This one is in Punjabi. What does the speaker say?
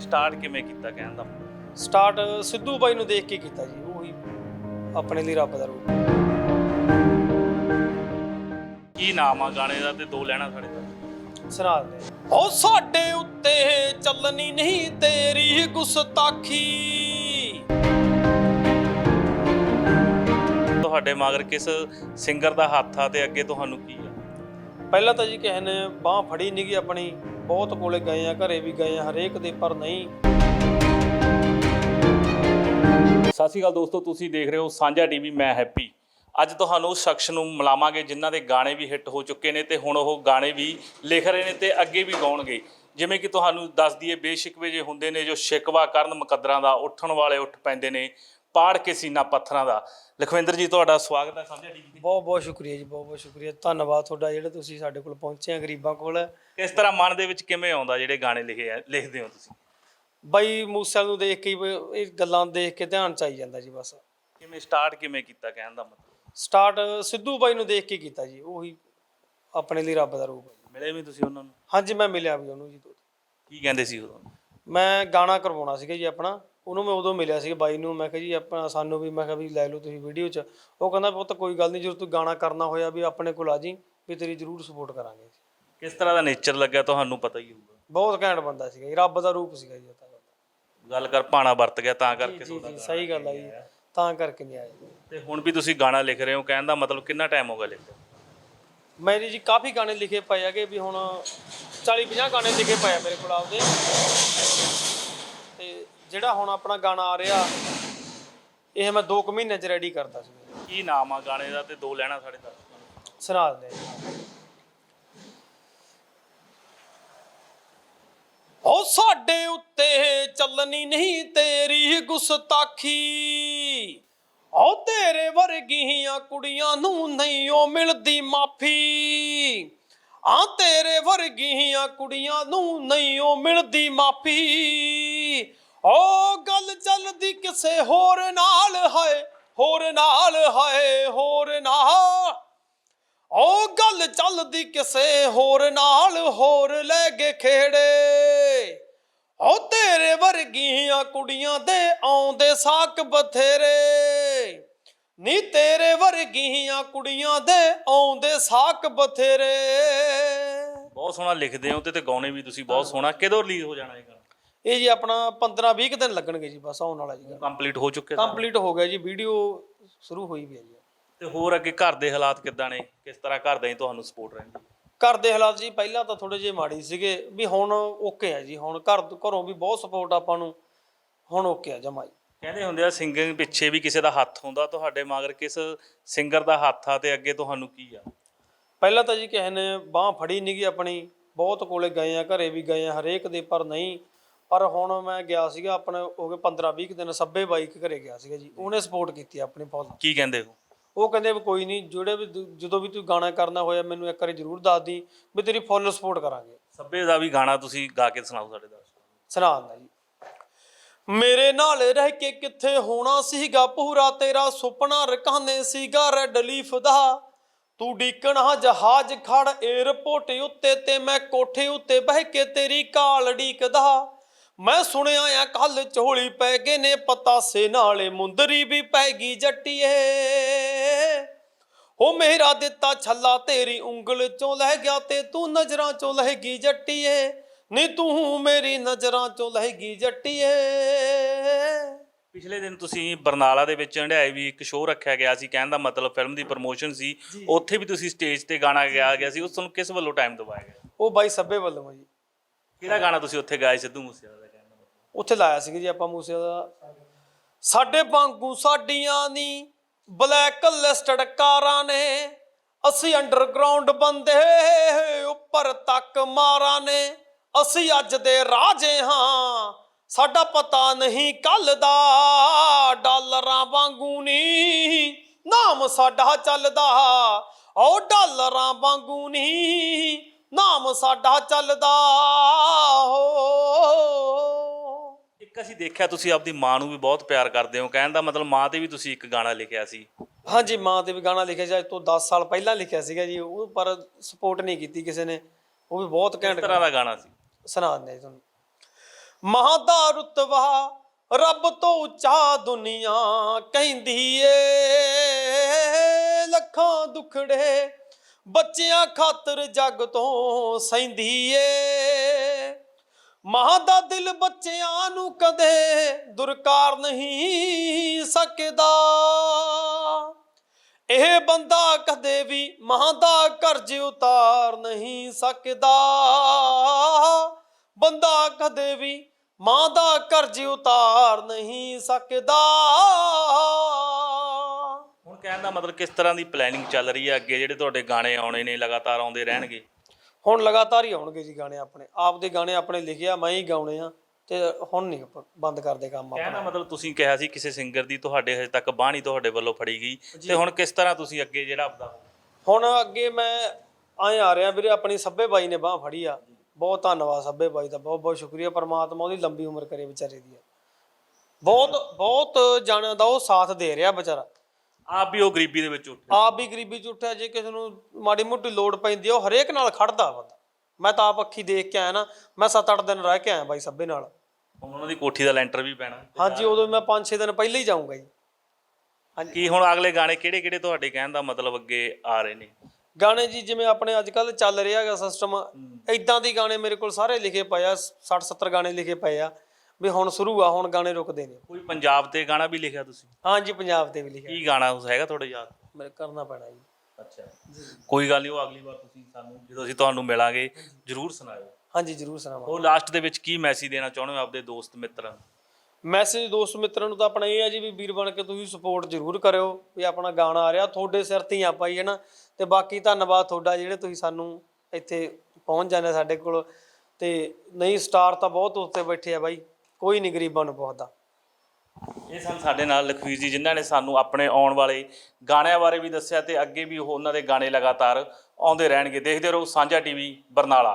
ਸਟਾਰਟ ਕਿਵੇਂ ਕੀਤਾ ਕਹਿਣ ਦਾ? ਸਟਾਰਟ ਸਿੱਧੂ ਬਾਈ ਨੂੰ ਦੇਖ ਕੇ ਕੀਤਾ ਜੀ ਉਹੀ ਆਪਣੇ ਲਈ ਰੱਬ ਦਾ ਰੂਪ ਕੀ ਨਾਮ ਆ ਗਾਣੇ ਦਾ ਤੇ ਦੋ ਲੈਣਾ ਸਾਡੇ ਦਾ? ਸੁਣਾ ਦੇ। ਉਹ ਸਾਡੇ ਉੱਤੇ ਚੱਲਣੀ ਨਹੀਂ ਤੇਰੀ ਗੁਸਤਾਖੀ। ਤੁਹਾਡੇ ਮਗਰ ਕਿਸ ਸਿੰਗਰ ਦਾ ਹੱਥ ਆ ਤੇ ਅੱਗੇ ਤੁਹਾਨੂੰ ਕੀ ਪਹਿਲਾਂ ਤਾਂ ਜੀ ਕਿਸੇ ਨੇ ਬਾਹ ਫੜੀ ਨਹੀਂ ਗਈ ਆਪਣੀ, ਬਹੁਤ ਕੋਲੇ ਗਏ ਆ, ਘਰੇ ਵੀ ਗਏ ਆ, ਹਰੇਕ ਦੇ ਪਰ ਨਹੀਂ। ਸਤਿ ਸ਼੍ਰੀ ਅਕਾਲ ਦੋਸਤੋ, ਤੁਸੀਂ ਦੇਖ ਰਹੇ ਹੋ ਸਾਂਝਾ ਟੀਵੀ, ਮੈਂ ਹੈਪੀ। ਅੱਜ ਤੁਹਾਨੂੰ ਉਸ ਸ਼ਖਸ ਨੂੰ ਮਿਲਾਵਾਂਗੇ ਜਿਨ੍ਹਾਂ ਦੇ ਗਾਣੇ ਵੀ ਹਿੱਟ ਹੋ ਚੁੱਕੇ ਨੇ ਤੇ ਹੁਣ ਉਹ ਗਾਣੇ ਵੀ ਲਿਖ ਰਹੇ ਨੇ ਤੇ ਅੱਗੇ ਵੀ ਗਾਉਣਗੇ। ਜਿਵੇਂ ਕਿ ਤੁਹਾਨੂੰ ਦੱਸ ਦਈਏ ਬੇਸ਼ਿਕਵੇ ਜੇ ਹੁੰਦੇ ਨੇ ਜੋ ਸ਼ਿਕਵਾ ਕਰਨ ਮੁਕੱਦਰਾਂ ਦਾ ਉੱਠਣ ਵਾਲੇ ਉੱਠ ਪੈਂਦੇ ਨੇ ਪਾੜ ਕੇ ਸੀਨਾ ਪੱਥਰਾਂ ਦਾ। ਲਖਵਿੰਦਰ ਜੀ ਤੁਹਾਡਾ ਸਵਾਗਤ ਹੈ ਸਾਂਝਾ ਟੀਵੀ ਬਹੁਤ ਬਹੁਤ ਸ਼ੁਕਰੀਆ ਜੀ ਬਹੁਤ ਬਹੁਤ ਸ਼ੁਕਰੀਆ। ਧੰਨਵਾਦ ਤੁਹਾਡਾ ਜਿਹੜੇ ਤੁਸੀਂ ਸਾਡੇ ਕੋਲ ਪਹੁੰਚੇ ਆ ਗਰੀਬਾਂ ਕੋਲ। ਕਿਸ ਤਰ੍ਹਾਂ ਮਨ ਦੇ ਵਿੱਚ ਕਿਵੇਂ ਆਉਂਦਾ ਜਿਹੜੇ ਗਾਣੇ ਲਿਖੇ ਆ ਲਿਖਦੇ ਹੋ ਤੁਸੀਂ? ਬਾਈ ਮੂਸੇਵਾਲ ਨੂੰ ਦੇਖ ਕੇ ਹੀ ਇਹ ਗੱਲਾਂ ਦੇਖ ਕੇ ਧਿਆਨ ਚ ਆਈ ਜਾਂਦਾ ਜੀ ਬਸ। ਕਿਵੇਂ ਸਟਾਰਟ ਕਿਵੇਂ ਕੀਤਾ ਕਹਿਣ ਦਾ ਮਤਲਬ? ਸਟਾਰਟ ਸਿੱਧੂ ਬਾਈ ਨੂੰ ਦੇਖ ਕੇ ਕੀਤਾ ਜੀ ਉਹੀ ਆਪਣੇ ਲਈ ਰੱਬ ਦਾ ਰੂਪ ਹੈ। ਮਿਲੇ ਵੀ ਤੁਸੀਂ ਉਹਨਾਂ ਨੂੰ? ਹਾਂਜੀ ਮੈਂ ਮਿਲਿਆ ਵੀ ਉਹਨੂੰ ਜੀ ਕੀ ਕਹਿੰਦੇ ਸੀ ਉਦੋਂ? ਮੈਂ ਗਾਣਾ ਕਰਵਾਉਣਾ ਸੀਗਾ ਜੀ ਆਪਣਾ। ਉਹਨੂੰ ਮੈਂ ਉਦੋਂ ਮਿਲਿਆ ਸੀ ਬਾਈ ਨੂੰ ਮੈਂ ਕਿਹਾ ਜੀ ਆਪਣਾ ਸਾਨੂੰ ਵੀ ਮੈਂ ਕਿਹਾ ਵੀ ਲੈ ਲਓ ਤੁਸੀਂ ਵੀਡੀਓ 'ਚ। ਉਹ ਕਹਿੰਦਾ ਪੁੱਤ ਕੋਈ ਗੱਲ ਨਹੀਂ ਜਦੋਂ ਤੂੰ ਗਾਣਾ ਕਰਨਾ ਹੋਇਆ ਵੀ ਆਪਣੇ ਕੋਲ ਆ ਜੀ ਵੀ ਤੇਰੀ ਜ਼ਰੂਰ ਸਪੋਰਟ ਕਰਾਂਗੇ ਕਿਸ ਤਰ੍ਹਾਂ ਦਾ ਨੇਚਰ ਲੱਗਿਆ ਤੁਹਾਨੂੰ ਪਤਾ ਹੀ ਹੋਊਗਾ। ਬਹੁਤ ਘੈਂਟ ਬੰਦਾ ਸੀਗਾ ਜੀ ਰੱਬ ਦਾ ਰੂਪ ਸੀਗਾ ਜੀ ਉਹ ਤਾਂ। ਗੱਲ ਕਰ ਪਾਣਾ ਵਰਤ ਗਿਆ ਤਾਂ ਕਰਕੇ ਜੀ ਜੀ ਸਹੀ ਗੱਲ ਆ ਜੀ ਤਾਂ ਕਰਕੇ ਨਹੀਂ ਆਇਆ ਤੇ ਹੁਣ ਵੀ ਤੁਸੀਂ ਗਾਣਾ ਲਿਖ ਰਹੇ ਹੋ ਕਹਿਣ ਦਾ ਮਤਲਬ ਕਿੰਨਾ ਟਾਈਮ ਹੋ ਗਿਆ ਲਿਖਦੇ ਮੇਰੇ ਜੀ ਕਾਫੀ ਗਾਣੇ ਲਿਖੇ ਪਏ ਹੈਗੇ ਵੀ ਹੁਣ 40 50 ਗਾਣੇ ਲਿਖੇ ਪਏ ਆ ਮੇਰੇ ਕੋਲ ਆਪਦੇ। ਜਿਹੜਾ ਹੁਣ ਆਪਣਾ ਗਾਣਾ ਆ ਰਿਹਾ ਇਹ ਮੈਂ 2 ਕੁ ਮਹੀਨੇ ਚ ਰੈਡੀ ਕਰਤਾ ਸੀ। ਕੀ ਨਾਮ ਆ ਗਾਣੇ ਦਾ ਤੇ ਦੋ ਲੈਣਾ ਸਾਡੇ ਦਰਸ਼ਕਾਂ ਨੂੰ। ਸੁਣਾ ਦਿੰਦੇ। ਉਹ ਸਾਡੇ ਉੱਤੇ ਚੱਲਣੀ ਨਹੀਂ ਤੇਰੀ ਗੁਸਤਾਖੀ। ਉਹ ਤੇਰੇ ਵਰਗੀਆਂ ਕੁੜੀਆਂ ਨੂੰ ਨਹੀਂ ਉਹ ਮਿਲਦੀ ਮਾਫੀ। ਆ ਤੇਰੇ ਵਰਗੀਆਂ ਕੁੜੀਆਂ ਨੂੰ ਨਹੀਂ ਉਹ ਮਿਲਦੀ ਮਾਫੀ। ਉਹ ਗੱਲ ਚੱਲਦੀ ਕਿਸੇ ਹੋਰ ਨਾਲ ਹੈ ਹੋਰ ਨਾਲ ਹੈ ਹੋਰ ਨਾਲ। ਉਹ ਗੱਲ ਚੱਲਦੀ ਕਿਸੇ ਹੋਰ ਨਾਲ ਹੋਰ ਲੈ ਕੇ ਖੇੜੇ। ਉਹ ਤੇਰੇ ਵਰਗੀਆਂ ਕੁੜੀਆਂ ਦੇ ਆਉਂਦੇ ਸਾਕ ਬਥੇਰੇ। ਨੀ ਤੇਰੇ ਵਰਗੀਆਂ ਕੁੜੀਆਂ ਦੇ ਆਉਂਦੇ ਸਾਕ ਬਥੇਰੇ। ਬਹੁਤ ਸੋਹਣਾ ਲਿਖਦੇ ਹੋ ਤੇ ਤੇ ਗਾਉਣੇ ਵੀ ਤੁਸੀਂ ਬਹੁਤ ਸੋਹਣਾ। ਕਦੋਂ ਰਿਲੀਜ਼ ਹੋ ਜਾਣਾ ਇਹ ਗਾਣਾ? ਇਹ ਜੀ ਆਪਣਾ 15 20 ਦਿਨ ਲੱਗਣਗੇ ਜੀ ਬਸ ਆਉਣ ਵਾਲਾ ਜੀ ਕੰਪਲੀਟ ਹੋ ਚੁੱਕੇ ਸਾਰਾ? ਕੰਪਲੀਟ ਹੋ ਗਿਆ ਜੀ ਵੀਡੀਓ ਸ਼ੁਰੂ ਹੋਈ ਵੀ ਹੈ ਜੀ। ਤੇ ਹੋਰ ਅੱਗੇ ਘਰ ਦੇ ਹਾਲਾਤ ਕਿੱਦਾਂ ਨੇ? ਕਿਸ ਤਰ੍ਹਾਂ ਘਰ ਦੇ ਤੁਹਾਨੂੰ ਸਪੋਰਟ ਰਹਿੰਦੀ ਘਰ ਦੇ ਹਾਲਾਤ ਜੀ ਪਹਿਲਾਂ ਤਾਂ ਥੋੜੇ ਜਿਹੇ ਮਾੜੀ ਸੀਗੇ ਵੀ ਹੁਣ ਓਕੇ ਆ ਜੀ ਹੁਣ ਘਰ ਘਰੋਂ ਵੀ ਬਹੁਤ ਸਪੋਰਟ ਆਪਾਂ ਨੂੰ ਹੁਣ ਓਕੇ ਆ ਜਮਾਈ ਕਹਿੰਦੇ ਹੁੰਦੇ ਆ ਸਿੰਗਿੰਗ ਪਿੱਛੇ ਵੀ ਕਿਸੇ ਦਾ ਹੱਥ ਹੁੰਦਾ ਤੁਹਾਡੇ ਮਗਰ ਕਿਸ ਸਿੰਗਰ ਦਾ ਹੱਥ ਆ ਤੇ ਅੱਗੇ ਤੁਹਾਨੂੰ ਕੀ ਆ? ਪਹਿਲਾਂ ਤਾਂ ਜੀ ਕਿਸੇ ਨੇ ਬਾਹ ਫੜੀ ਨਹੀਂ ਗਈ ਆਪਣੀ ਬਹੁਤ ਕੋਲੇ ਗਏ ਆ ਘਰੇ ਵੀ ਗਏ ਆ ਹਰੇਕ ਦੇ ਪਰ ਨਹੀਂ ਪਰ ਹੁਣ ਮੈਂ ਗਿਆ ਸੀਗਾ ਆਪਣੇ ਹੋ ਗਏ 15 20 ਦਿਨ ਸੱਬੇ ਬਾਈਕ ਘਰੇ ਗਿਆ ਸੀਗਾ ਜੀ। ਉਹਨੇ ਸਪੋਰਟ ਕੀਤੀ ਆਪਣੀ ਫੁੱਲ ਕੀ ਕਹਿੰਦੇ ਹੋ ਉਹ ਕਹਿੰਦੇ ਵੀ ਕੋਈ ਨਹੀਂ ਜਿਹੜੇ ਵੀ ਜਦੋਂ ਵੀ ਤੂੰ ਗਾਣਾ ਕਰਨਾ ਹੋਇਆ ਮੈਨੂੰ ਇੱਕ ਵਾਰੀ ਜ਼ਰੂਰ ਦੱਸ ਦੀ ਵੀ ਤੇਰੀ ਫੁੱਲ ਸਪੋਰਟ ਕਰਾਂਗੇ। ਸੱਬੇ ਦਾ ਵੀ ਗਾਣਾ ਤੁਸੀਂ ਗਾ ਕੇ ਸੁਣਾਓ ਸਾਡੇ ਦਰਸ਼ਕਾਂ ਨੂੰ ਸੁਣਾਉਂਦਾ ਜੀ। ਮੇਰੇ ਨਾਲ ਰਹਿ ਕੇ ਕਿੱਥੇ ਹੋਣਾ ਸੀਗਾ? ਪੂਰਾ ਤੇਰਾ ਸੁਪਨਾ ਰਕਾਨੇ ਸੀਗਾ ਰੈਡ ਲੀਫ ਦਾ। ਤੂੰ ਡੀਕਣਾ ਜਹਾਜ਼ ਖੜ 에ਅਰਪੋਰਟ ਉੱਤੇ ਤੇ ਮੈਂ ਕੋਠੇ ਉੱਤੇ ਬਹਿ ਕੇ ਤੇਰੀ ਕਾਲ ਡੀਕਦਾ ਮੈਂ ਸੁਣਿਆ ਆ ਕੱਲ ਝੋਲੀ ਪੈ ਗਏ ਨੇ ਪਤਾਸੇ ਨਾਲੇ ਮੁੰਦਰੀ ਵੀ ਪੈ ਗਈ ਜੱਟੀਏ। ਹੋ ਮੇਰਾ ਦਿੱਤਾ ਛੱਲਾ ਤੇਰੀ ਉਂਗਲ ਚੋਂ ਲੈ ਗਿਆ ਤੇ ਤੂੰ ਨਜ਼ਰਾਂ ਚੋਂ ਲਹਿ ਗਈ ਜੱਟੀਏ। ਨੀ ਤੂੰ ਮੇਰੀ ਨਜ਼ਰਾਂ ਚੋਂ ਲਹਿ ਗਈ ਜੱਟੀਏ। ਪਿਛਲੇ ਦਿਨ ਤੁਸੀਂ ਬਰਨਾਲਾ ਦੇ ਵਿੱਚ ਹੰਡਿਆਏ ਵੀ ਇੱਕ ਸ਼ੋਅ ਰੱਖਿਆ ਗਿਆ ਸੀ ਕਹਿਣ ਦਾ ਮਤਲਬ ਫਿਲਮ ਦੀ ਪ੍ਰੋਮੋਸ਼ਨ ਸੀ। ਉੱਥੇ ਵੀ ਤੁਸੀਂ ਸਟੇਜ ਤੇ ਗਾਣਾ ਗਿਆ ਗਿਆ ਸੀ ਉਸ ਨੂੰ ਕਿਸ ਵੱਲੋਂ ਟਾਈਮ ਦਵਾਇਆ ਗਿਆ? ਉਹ ਬਾਈ ਸੱਬੇ ਵੱਲੋਂ ਆ ਜੀ। ਕਿਹੜਾ ਗਾਣਾ ਤੁਸੀਂ ਉੱਥੇ ਗਾਇਆ ਸਿੱਧੂ ਮੂਸੇਵਾਲਾ? ਦਾ ਉੱਥੇ ਲਾਇਆ ਸੀ ਜੀ ਆਪਾਂ ਮੂਸੇ ਦਾ। ਸਾਡੇ ਵਾਂਗੂ ਸਾਡੀਆਂ ਨੀ ਬਲੈਕ ਲਿਸਟਡ ਕਾਰਾਂ ਨੇ। ਅਸੀਂ ਅੰਡਰਗਰਾਉਂਡ ਬੰਦੇ ਉੱਪਰ ਤੱਕ ਮਾਰਾਂ ਨੇ। ਅਸੀਂ ਅੱਜ ਦੇ ਰਾਜੇ ਹਾਂ। ਸਾਡਾ ਪਤਾ ਨਹੀਂ ਕੱਲ ਦਾ। ਡਾਲਰਾਂ ਵਾਂਗੂ ਨੀ ਨਾਮ ਸਾਡਾ ਚੱਲਦਾ। ਓ ਡਾਲਰਾਂ ਵਾਂਗੂ ਨੀ ਨਾਮ ਸਾਡਾ ਚੱਲਦਾ। ਹੋ ਦੇਖਿਆ ਤੁਸੀਂ ਆਪਦੀ ਮਾਂ ਨੂੰ ਵੀ ਬਹੁਤ ਪਿਆਰ ਕਰਦੇ ਹੋ ਕਹਿਣ ਦਾ ਮਤਲਬ ਮਾਂ ਤੇ ਵੀ ਤੁਸੀਂ ਇੱਕ ਗਾਣਾ ਲਿਖਿਆ ਸੀ। ਹਾਂਜੀ ਮਾਂ ਤੇ ਵੀ ਗਾਣਾ ਲਿਖਿਆ ਸੀ ਅੱਜ ਤੋਂ 10 ਸਾਲ ਪਹਿਲਾਂ ਲਿਖਿਆ ਸੀਗਾ ਜੀ ਉਹ ਪਰ ਸਪੋਰਟ ਨਹੀਂ ਕੀਤੀ ਕਿਸੇ ਨੇ ਉਹ ਵੀ ਬਹੁਤ ਕਿਸ ਘੈਂਟ ਤਰ੍ਹਾਂ ਦਾ ਗਾਣਾ ਸੀ? ਸੁਣਾ ਦਿੰਦੇ ਜੀ ਤੁਹਾਨੂੰ। ਮਾਂ ਦਾ ਰੁਤਬਾ ਰੱਬ ਤੋਂ ਉੱਚਾ ਦੁਨੀਆ ਕਹਿੰਦੀ ਏ ਲੱਖਾਂ ਦੁਖੜੇ ਬੱਚਿਆਂ ਖਾਤਰ ਜੱਗ ਤੋਂ ਸੈਂਦੀ ਏ। ਮਾਂ ਦਾ ਦਿਲ ਬੱਚਿਆਂ ਨੂੰ ਕਦੇ ਦੁਰਕਾਰ ਨਹੀਂ ਸਕਦਾ। ਇਹ ਬੰਦਾ ਕਦੇ ਵੀ ਮਾਂ ਦਾ ਕਰਜ਼ ਉਤਾਰ ਨਹੀਂ ਸਕਦਾ। ਬੰਦਾ ਕਦੇ ਵੀ ਮਾਂ ਦਾ ਕਰਜ਼ ਉਤਾਰ ਨਹੀਂ ਸਕਦਾ। ਹੁਣ ਕਹਿਣ ਦਾ ਮਤਲਬ ਕਿਸ ਤਰ੍ਹਾਂ ਦੀ ਪਲੈਨਿੰਗ ਚੱਲ ਰਹੀ ਹੈ ਅੱਗੇ? ਜਿਹੜੇ ਤੁਹਾਡੇ ਗਾਣੇ ਆਉਣੇ ਨੇ, ਲਗਾਤਾਰ ਆਉਂਦੇ ਰਹਿਣਗੇ। ਹੁਣ ਲਗਾਤਾਰ ਹੀ ਆਉਣਗੇ ਜੀ ਗਾਣੇ ਆਪਣੇ। ਆਪਦੇ ਗਾਣੇ ਆਪਣੇ ਲਿਖਿਆ ਮੈਂ ਹੀ ਗਾਉਣੇ ਆ ਤੇ ਹੁਣ ਨਹੀਂ ਆਪਾਂ ਬੰਦ ਕਰਦੇ ਕੰਮ ਕਹਿਣ ਆਪਣਾ। ਦਾ ਮਤਲਬ ਤੁਸੀਂ ਕਿਹਾ ਸੀ ਕਿਸੇ ਸਿੰਗਰ ਦੀ ਤੁਹਾਡੇ ਹਜੇ ਤੱਕ ਨਹੀਂ ਤੁਹਾਡੇ ਵੱਲੋਂ ਫੜੀ ਗਈ। ਤੇ ਹੁਣ ਕਿਸ ਤਰ੍ਹਾਂ ਤੁਸੀਂ ਅੱਗੇ ਜਿਹੜਾ ਆਪਦਾ ਹੁਣ ਅੱਗੇ ਮੈਂ ਆਏ ਆ ਰਿਹਾ ਵੀਰੇ ਆਪਣੀ ਸੱਬੇ ਬਾਈ ਨੇ ਬਾਹ ਫੜੀ ਆ। ਬਹੁਤ ਧੰਨਵਾਦ ਸੱਬੇ ਬਾਈ ਦਾ ਬਹੁਤ ਬਹੁਤ ਸ਼ੁਕਰੀਆ। ਪਰਮਾਤਮਾ ਉਹਦੀ ਲੰਬੀ ਉਮਰ ਕਰੇ ਵਿਚਾਰੇ ਦੀ। ਬਹੁਤ ਬਹੁਤ ਜਾਣਿਆਂ ਦਾ ਉਹ ਸਾਥ ਦੇ ਰਿਹਾ ਵਿਚਾਰਾ। ਆਪ ਵੀ ਉਹ ਗਰੀਬੀ ਦੇ ਵਿੱਚ ਉੱਠੇ। ਆਪ ਵੀ ਗਰੀਬੀ ਚ ਉੱਠਿਆ ਜੇ ਕਿਸੇ ਨੂੰ ਮਾੜੀ ਮੋਟੀ ਲੋੜ ਪੈਂਦੀ ਆ ਉਹ ਹਰੇਕ ਨਾਲ ਖੜਦਾ ਬੰਦਾ ਮੈਂ ਤਾਂ ਆਪ ਅੱਖੀ ਦੇਖ ਕੇ ਆਇਆ ਨਾ ਮੈਂ 7-8 ਦਿਨ ਰਹਿ ਕੇ ਆਇਆ ਬਾਈ ਸੱਬੇ ਨਾਲ। ਹੁਣ ਉਹਨਾਂ ਦੀ ਕੋਠੀ ਦਾ ਲੈਂਟਰ ਵੀ ਪੈਣਾ। ਹਾਂਜੀ ਉਦੋਂ ਮੈਂ 5-6 ਦਿਨ ਪਹਿਲਾਂ ਹੀ ਜਾਊਂਗਾ ਜੀ। ਕੀ ਹੁਣ ਅਗਲੇ ਗਾਣੇ ਕਿਹੜੇ ਕਿਹੜੇ ਤੁਹਾਡੇ ਕਹਿਣ ਦਾ ਮਤਲਬ ਅੱਗੇ ਆ ਰਹੇ ਨੇ? ਗਾਣੇ ਜੀ ਜਿਵੇਂ ਆਪਣੇ ਅੱਜ ਕੱਲ ਚੱਲ ਰਿਹਾ ਹੈਗਾ ਸਿਸਟਮ ਇਦਾਂ ਦੇ ਗਾਣੇ ਮੇਰੇ ਕੋਲ ਸਾਰੇ ਲਿਖੇ ਪਏ ਆ 60 70 ਗਾਣੇ ਲਿਖੇ ਪਏ ਆ। ਵੀ ਹੁਣ ਸ਼ੁਰੂ ਆ ਹੁਣ ਗਾਣੇ ਰੁਕਦੇ ਨੇ ਕੋਈ ਪੰਜਾਬ ਤੇ ਗਾਣਾ ਵੀ ਲਿਖਿਆ ਤੁਸੀਂ? ਹਾਂਜੀ ਪੰਜਾਬ ਤੇ ਵੀ ਲਿਖਿਆ। ਕੀ ਗਾਣਾ ਉਸ ਹੈਗਾ ਤੁਹਾਡੇ ਯਾਦ ਮੇਰੇ ਕਰਨਾ ਪੈਣਾ ਜੀ। ਅੱਛਾ। ਕੋਈ ਗੱਲ ਨਹੀਂ ਉਹ ਅਗਲੀ ਵਾਰ ਤੁਸੀਂ ਸਾਨੂੰ ਜਦੋਂ ਅਸੀਂ ਤੁਹਾਨੂੰ ਮਿਲਾਂਗੇ ਜਰੂਰ ਸੁਣਾਇਓ। ਹਾਂਜੀ ਜਰੂਰ ਸੁਣਾਵਾਂ ਉਹ ਲਾਸਟ ਦੇ ਵਿੱਚ ਕੀ ਮੈਸੇਜ ਦੇਣਾ ਚਾਹੁੰਦੇ ਹੋ ਆਪਦੇ ਦੋਸਤ ਮਿੱਤਰਾਂ ਨੂੰ? ਮੈਸੇਜ ਦੋਸਤ ਮਿੱਤਰਾਂ ਨੂੰ ਤਾਂ ਆਪਣਾ ਇਹ ਹੈ ਜੀ ਵੀ ਵੀਰ ਬਣ ਕੇ ਤੁਸੀਂ ਸਪੋਰਟ ਜ਼ਰੂਰ ਕਰਿਓ ਵੀ ਆਪਣਾ ਗਾਣਾ ਆ ਰਿਹਾ। ਤੁਹਾਡੇ ਸਿਰ ਤੇ ਹੀ ਆਪਾਂ ਹੀ ਹੈ ਨਾ ਤੇ ਬਾਕੀ ਧੰਨਵਾਦ ਤੁਹਾਡਾ ਜਿਹੜੇ ਤੁਸੀਂ ਸਾਨੂੰ ਇੱਥੇ ਪਹੁੰਚ ਜਾਂਦੇ ਸਾਡੇ ਕੋਲ। ਤੇ ਨਹੀਂ ਸਟਾਰ ਤਾਂ ਬਹੁਤ ਉੱਤੇ ਬੈਠੇ ਆ ਬਾਈ। ਕੋਈ ਨਹੀਂ ਗਰੀਬਾਂ ਨੂੰ ਪੁੱਛਦਾ। ਇਹ ਸਨ ਸਾਡੇ ਨਾਲ ਲਖਵੀਰ ਜੀ, ਜਿਨ੍ਹਾਂ ਨੇ ਸਾਨੂੰ ਆਪਣੇ ਆਉਣ ਵਾਲੇ ਗਾਣਿਆਂ ਬਾਰੇ ਵੀ ਦੱਸਿਆ ਤੇ ਅੱਗੇ ਵੀ ਉਹ ਉਹਨਾਂ ਦੇ ਗਾਣੇ ਲਗਾਤਾਰ ਆਉਂਦੇ ਰਹਿਣਗੇ। ਦੇਖਦੇ ਰਹੋ ਸਾਂਝਾ ਟੀਵੀ ਬਰਨਾਲਾ।